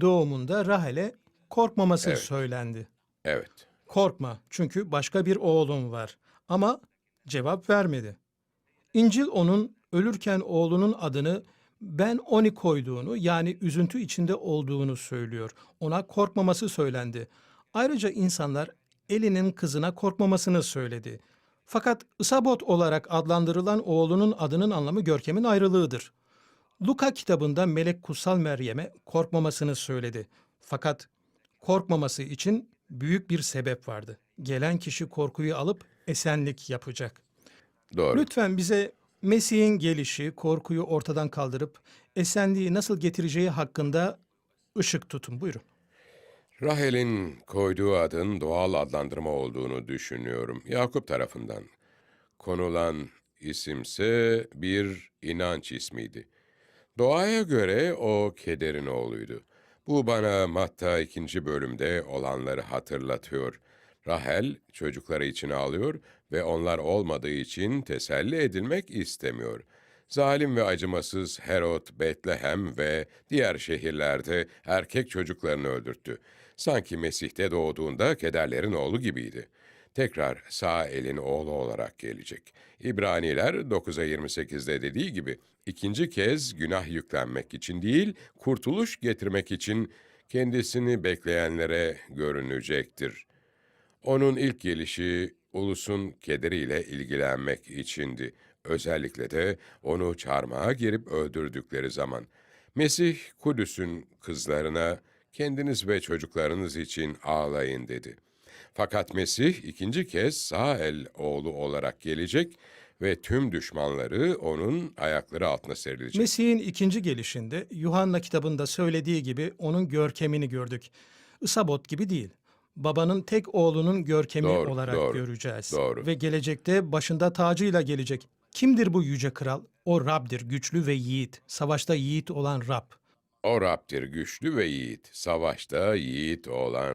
doğumunda Rahel'e korkmaması Evet. söylendi. Evet. Korkma çünkü başka bir oğlum var. Ama cevap vermedi. İncil onun ölürken oğlunun adını ben Oni koyduğunu yani üzüntü içinde olduğunu söylüyor. Ona korkmaması söylendi. Ayrıca insanlar Eli'nin kızına korkmamasını söyledi. Fakat Isabot olarak adlandırılan oğlunun adının anlamı görkemin ayrılığıdır. Luka kitabında melek kutsal Meryem'e korkmamasını söyledi. Fakat korkmaması için büyük bir sebep vardı. Gelen kişi korkuyu alıp esenlik yapacak. Doğru. Lütfen bize Mesih'in gelişi, korkuyu ortadan kaldırıp esenliği nasıl getireceği hakkında ışık tutun. Buyurun. Rahel'in koyduğu adın doğal adlandırma olduğunu düşünüyorum. Yakup tarafından. Konulan isimse bir inanç ismiydi. Doğaya göre o kederin oğluydu. Bu bana Matta ikinci bölümde olanları hatırlatıyor. Rahel çocukları için ağlıyor ve onlar olmadığı için teselli edilmek istemiyor. Zalim ve acımasız Herod, Betlehem ve diğer şehirlerde erkek çocuklarını öldürttü. Sanki Mesih'te doğduğunda kederlerin oğlu gibiydi. Tekrar sağ elin oğlu olarak gelecek. İbraniler 9'a 28'de dediği gibi ikinci kez günah yüklenmek için değil, kurtuluş getirmek için kendisini bekleyenlere görünecektir. Onun ilk gelişi ulusun kederiyle ilgilenmek içindi. Özellikle de onu çarmıha gerip öldürdükleri zaman. Mesih Kudüs'ün kızlarına kendiniz ve çocuklarınız için ağlayın dedi. Fakat Mesih ikinci kez sağ el oğlu olarak gelecek ve tüm düşmanları onun ayakları altına serilecek. Mesih'in ikinci gelişinde Yuhanna kitabında söylediği gibi onun görkemini gördük. Isabot gibi değil. Babanın tek oğlunun görkemi Doğru, olarak doğru, göreceğiz. doğru. Ve gelecekte başında tacıyla gelecek. Kimdir bu yüce kral? O Rab'dir, güçlü ve yiğit. Savaşta yiğit olan Rab. O Rab'dir güçlü ve yiğit, savaşta yiğit olan